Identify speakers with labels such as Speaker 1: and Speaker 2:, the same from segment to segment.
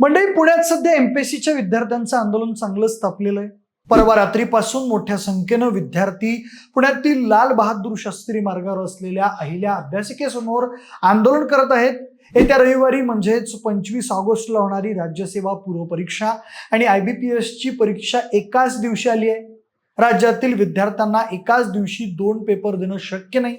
Speaker 1: मंडळी पुण्यात सध्या एमपीएससीच्या विद्यार्थ्यांचं आंदोलन चांगलंच तापलेलं आहे. परवा रात्रीपासून मोठ्या संख्येनं विद्यार्थी पुण्यातील लाल बहादूर शास्त्री मार्गावर असलेल्या अहिल्या अभ्यासिकेसमोर आंदोलन करत आहेत. येत्या रविवारी म्हणजेच पंचवीस ऑगस्टला होणारी राज्यसेवा पूर्वपरीक्षा आणि आय बी पी एसची परीक्षा एकाच दिवशी आली आहे. राज्यातील विद्यार्थ्यांना एकाच दिवशी दोन पेपर देणं शक्य नाही.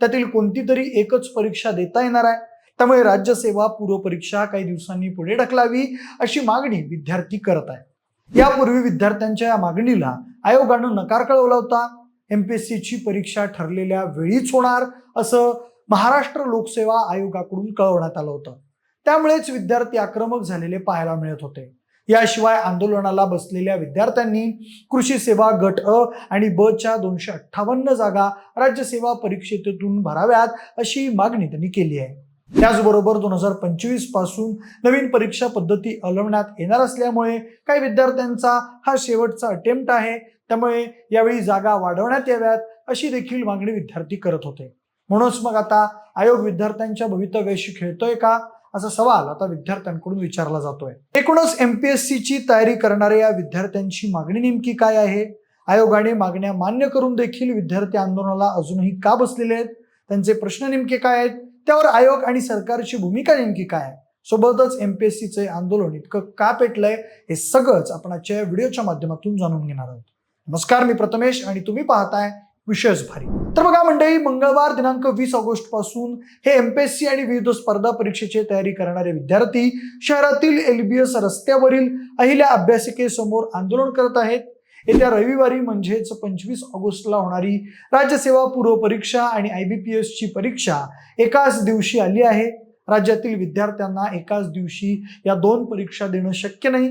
Speaker 1: त्यातील कोणती तरी एकच परीक्षा देता येणार आहे. त्यामुळे राज्यसेवा पूर्वपरीक्षा काही दिवसांनी पुढे ढकलावी अशी मागणी विद्यार्थी करत आहे यापूर्वी विद्यार्थ्यांच्या या मागणीला आयोगानं नकार कळवला होता. एमपीएससीची परीक्षा ठरलेल्या वेळीच होणार असं महाराष्ट्र लोकसेवा आयोगाकडून कळवण्यात आलं होतं. त्यामुळेच विद्यार्थी आक्रमक झालेले पाहायला मिळत होते. याशिवाय आंदोलनाला बसलेल्या विद्यार्थ्यांनी कृषी सेवा गट अ आणि ब च्या दोनशे अठ्ठावन्न जागा राज्यसेवा परीक्षेतून भराव्यात अशी मागणी त्यांनी केली आहे. त्याचबरोबर दोन हजार पंचवीसपासून नवीन परीक्षा पद्धती अवलंबण्यात येणार असल्यामुळे काही विद्यार्थ्यांचा हा शेवटचा अटेम्प्ट आहे. त्यामुळे यावेळी जागा वाढवण्यात याव्यात अशी देखील मागणी विद्यार्थी करत होते. म्हणूनच मग आता आयोग विद्यार्थ्यांच्या भवितव्याशी खेळतोय का? असा सवाल आता विद्यार्थ्यांकडून विचारला जातोय. एकूणच एमपीएससीची तयारी करणाऱ्या या विद्यार्थ्यांची मागणी नेमकी काय आहे? आयोगाने मागण्या मान्य करून देखील विद्यार्थी आंदोलनाला अजूनही का बसलेले आहेत? त्यांचे प्रश्न नेमके काय आहेत? त्यावर आयोग आणि सरकारची भूमिका नेमकी काय आहे? सोबतच एमपीएससीचे आंदोलन इतकं का पेटलंय? हे सगळंच आपण आजच्या व्हिडिओच्या माध्यमातून जाणून घेणार आहोत. नमस्कार मी प्रथमेश आणि तुम्ही पाहताय विशेष भारी. तर बघा मंडळी मंगळवार दिनांक वीस ऑगस्टपासून हे एमपीएससी आणि विविध स्पर्धा परीक्षेची तयारी करणारे विद्यार्थी शहरातील एलबीएस रस्त्यावरील अहिल्या अभ्यासिकेसमोर आंदोलन करत आहेत. येत्या रविवारी म्हणजेच पंचवीस ऑगस्टला होणारी राज्यसेवा पूर्वपरीक्षा आणि आय बी पी एसची परीक्षा एकाच दिवशी आली आहे. राज्यातील विद्यार्थ्यांना एकाच दिवशी या दोन परीक्षा देणं शक्य नाही.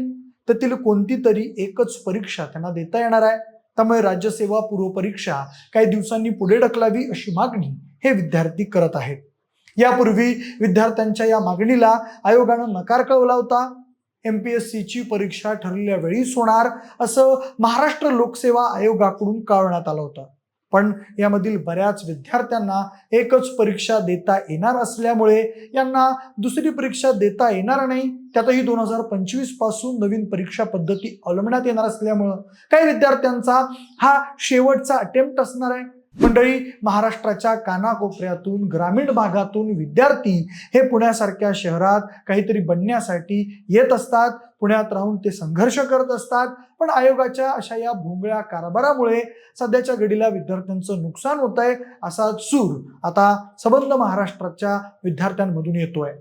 Speaker 1: त्यातील कोणती तरी एकच परीक्षा त्यांना देता येणार आहे. त्यामुळे राज्यसेवा पूर्वपरीक्षा काही दिवसांनी पुढे ढकलावी अशी मागणी हे विद्यार्थी करत आहेत. यापूर्वी विद्यार्थ्यांच्या या मागणीला आयोगानं नकार कळवला होता एम पी एस सीची परीक्षा ठरलेल्या वेळीच होणार असं महाराष्ट्र लोकसेवा आयोगाकडून कळवण्यात आलं होतं. पण यामधील बऱ्याच विद्यार्थ्यांना एकच परीक्षा देता येणार असल्यामुळे यांना दुसरी परीक्षा देता येणार नाही. त्यातही दोन हजार पंचवीसपासून नवीन परीक्षा पद्धती अवलंबण्यात येणार असल्यामुळं. काही विद्यार्थ्यांचा हा शेवटचा अटेम्प्ट असणार आहे? मंडळी महाराष्ट्राच्या कानाकोपऱ्यातून ग्रामीण भागातून विद्यार्थी हे पुण्यासारख्या शहरात काहीतरी बनण्यासाठी येत असतात. पुण्यात राहून ते संघर्ष करत असतात. पण आयोगाच्या अशा या भोंगळ्या कारभारामुळे सध्याच्या घडीला विद्यार्थ्यांचं नुकसान होत आहे असा सूर आता सबंध महाराष्ट्राच्या विद्यार्थ्यांमधून येतोय.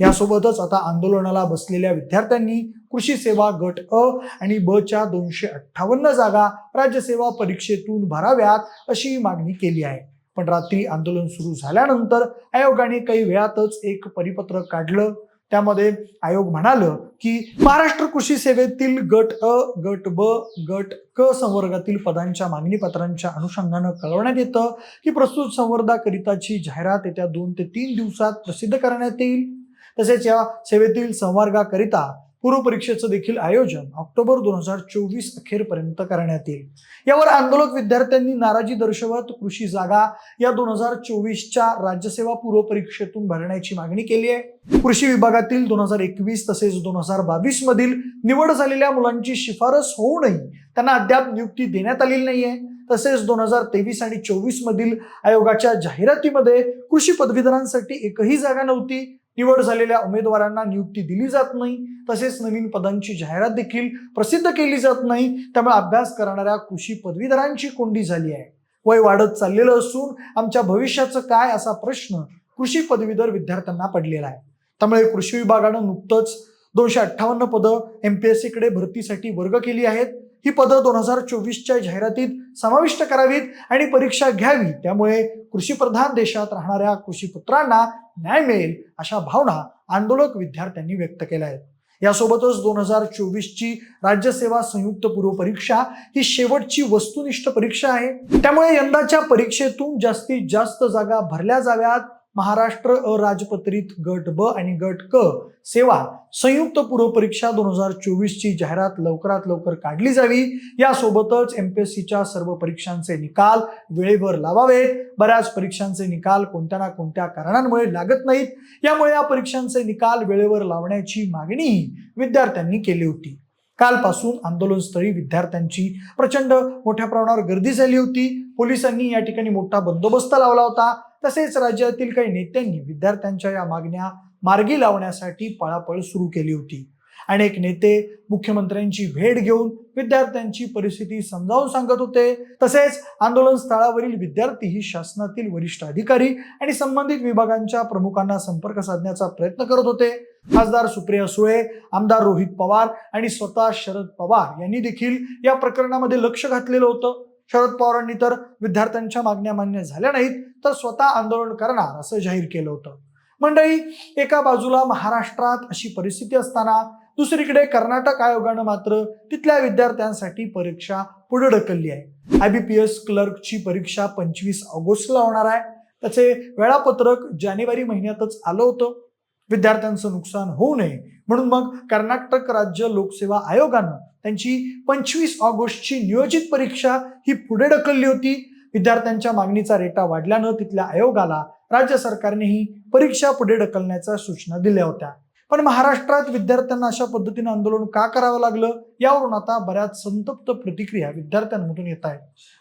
Speaker 1: यासोबतच आता आंदोलनाला बसलेल्या विद्यार्थ्यांनी कृषी सेवा गट अ आणि ब च्या दोनशे अठ्ठावन्न जागा राज्यसेवा परीक्षेतून भराव्यात अशी मागणी केली आहे. पण रात्री आंदोलन सुरू झाल्यानंतर आयोगाने काही वेळातच एक परिपत्रक काढलं. त्यामध्ये आयोग म्हणालं की महाराष्ट्र कृषी सेवेतील गट अ गट ब गट क संवर्गातील पदांच्या मागणी पत्रांच्या अनुषंगानं कळवण्यात येतं की प्रस्तुत संवर्धाकरिताची जाहिरात येत्या दोन ते तीन दिवसात प्रसिद्ध करण्यात येईल. तसेच या सेवेतील संवर्गाकरिता पूर्व परीक्षेचं देखील आयोजन ऑक्टोबर दोन हजार चोवीस अखेरपर्यंत करण्यात येईल. यावर आंदोलक विद्यार्थ्यांनी नाराजी दर्शवत कृषी जागा या दोन हजार चोवीसच्या राज्यसेवा पूर्व परीक्षेतून भरण्याची मागणी केली आहे. कृषी विभागातील दोन हजार एकवीस तसेच दोन हजार बावीस मधील निवड झालेल्या मुलांची शिफारस होऊनही त्यांना अद्याप नियुक्ती देण्यात आलेली नाहीये. तसेच दोन हजार तेवीस आणि चोवीस मधील आयोगाच्या जाहिरातीमध्ये कृषी पदवीधरांसाठी एकही जागा नव्हती. निवड झालेल्या उमेदवारांना नियुक्ती दिली जात नाही तसेच नवीन पदांची जाहिरात देखील प्रसिद्ध केली जात नाही. त्यामुळे अभ्यास करणाऱ्या कृषी पदवीधरांची कोंडी झाली आहे. वय वाढत चाललेलं असून आमच्या भविष्याचं काय असा प्रश्न कृषी पदवीधर विद्यार्थ्यांना पडलेला आहे. त्यामुळे कृषी विभागानं नुकतंच दोनशे अठ्ठावन्न पदं एम पी एस सीकडे भरतीसाठी वर्ग केली आहेत. ही पदं दोन हजार चोवीसच्या जाहिरातीत समाविष्ट करावीत आणि परीक्षा घ्यावी. त्यामुळे कृषीप्रधान देशात राहणाऱ्या कृषीपुत्रांना न्याय मिळेल अशा भावना आंदोलक विद्यार्थ्यांनी व्यक्त केल्या आहेत. यासोबतच दोन हजार चोवीसची राज्यसेवा संयुक्त पूर्व परीक्षा ही शेवटची वस्तुनिष्ठ परीक्षा आहे. त्यामुळे यंदाच्या परीक्षेतून जास्तीत जास्त जागा भरल्या जाव्यात. महाराष्ट्र अराजपत्रित गट ब आणि गट क सेवा संयुक्त पूर्वपरीक्षा दोन हजार चोवीसची जाहिरात लवकरात लवकर काढली जावी. यासोबतच एमपीएससीच्या सर्व परीक्षांचे निकाल वेळेवर लावावेत. बऱ्याच परीक्षांचे निकाल कोणत्या ना कोणत्या कारणांमुळे लागत नाहीत. यामुळे या परीक्षांचे निकाल वेळेवर लावण्याची मागणीही विद्यार्थ्यांनी केली होती. कालपासून आंदोलनस्थळी विद्यार्थ्यांची प्रचंड मोठ्या प्रमाणावर गर्दी झाली होती. पोलिसांनी या ठिकाणी मोठा बंदोबस्त लावला होता. तसेच राज्यातील काही नेत्यांनी विद्यार्थ्यांच्या या मागण्या मार्गी लावण्यासाठी पळापळ सुरू केली होती. अनेक नेते मुख्यमंत्र्यांची भेट घेऊन विद्यार्थ्यांची परिस्थिती समजावून सांगत होते. तसेच आंदोलन स्थळावरील विद्यार्थीही शासनातील वरिष्ठ अधिकारी आणि संबंधित विभागांच्या प्रमुखांना संपर्क साधण्याचा प्रयत्न करत होते. खासदार सुप्रिया सुळे आमदार रोहित पवार आणि स्वतः शरद पवार यांनी देखील या प्रकरणामध्ये लक्ष घातलेलं होतं. शरद पवारांनी तर विद्यार्थ्यांच्या मागण्या मान्य झाल्या नाहीत तर स्वतः आंदोलन करणार असं जाहीर केलं होतं. मंडळी एका बाजूला महाराष्ट्रात अशी परिस्थिती असताना दुसरीकडे कर्नाटक आयोगानं मात्र तिथल्या विद्यार्थ्यांसाठी परीक्षा पुढे ढकलली आहे. आयबीपीएस क्लर्कची परीक्षा पंचवीस ऑगस्टला होणार आहे. त्याचे वेळापत्रक जानेवारी महिन्यातच आलं होतं. विद्यार्थ्यांचं नुकसान होऊ नये. म्हणून मग कर्नाटक राज्य लोकसेवा आयोगानं त्यांची पंचवीस ऑगस्टची नियोजित परीक्षा ही पुढे ढकलली होती. विद्यार्थ्यांच्या मागणीचा रेटा वाढल्यानं तिथल्या आयोगाला राज्य सरकारनेही परीक्षा पुढे ढकलण्याच्या सूचना दिल्या होत्या. पण महाराष्ट्रात विद्यार्थ्यांना अशा पद्धतीनं आंदोलन का करावं लागलं? यावरून आता बऱ्याच संतप्त प्रतिक्रिया विद्यार्थ्यांमधून येत आहेत.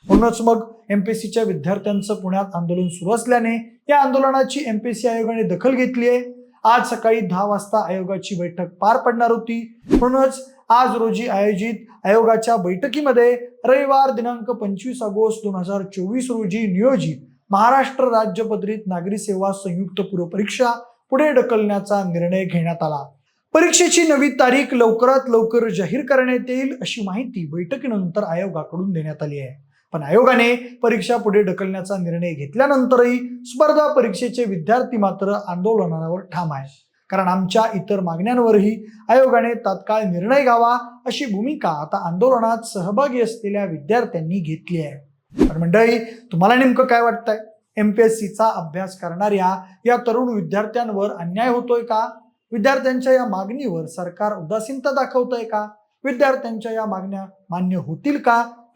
Speaker 1: म्हणूनच मग एमपीएससीच्या विद्यार्थ्यांचं पुण्यात आंदोलन सुरू असल्याने या आंदोलनाची एमपीएससी आयोगाने दखल घेतली आहे. आज सकाळी दहा वाजता आयोगाची बैठक पार पडणार होती. म्हणूनच आज रोजी आयोजित आयोगाच्या बैठकीमध्ये रविवार दिनांक पंचवीस ऑगस्ट दोन हजार चोवीस रोजी नियोजित महाराष्ट्र राज्य पदरीत नागरी सेवा संयुक्त पूर्व परीक्षा पुढे ढकलण्याचा निर्णय घेण्यात आला. परीक्षेची नवी तारीख लवकरात लवकर जाहीर करण्यात येईल अशी माहिती बैठकीनंतर आयोगाकडून देण्यात आली आहे. पण आयोगाने परीक्षा पुढे ढकलण्याचा निर्णय घेतल्यानंतरही स्पर्धा परीक्षेचे विद्यार्थी मात्र आंदोलनावर ठाम आहे कारण आमच्या इतर मागण्यांवरही आयोगाने तात्काळ निर्णय घ्यावा अशी भूमिका आता आंदोलनात सहभागी असलेल्या विद्यार्थ्यांनी घेतली आहे. पण मंडळी तुम्हाला नेमकं काय वाटतंय? एमपीएससीचा अभ्यास करणाऱ्या या तरुण विद्यार्थ्यांवर अन्याय होतोय का? विद्यार्थ्यांच्या या मागणीवर सरकार उदासीनता दाखवतंय का? विद्यार्थ्यांच्या या मागण्या मान्य होतील का?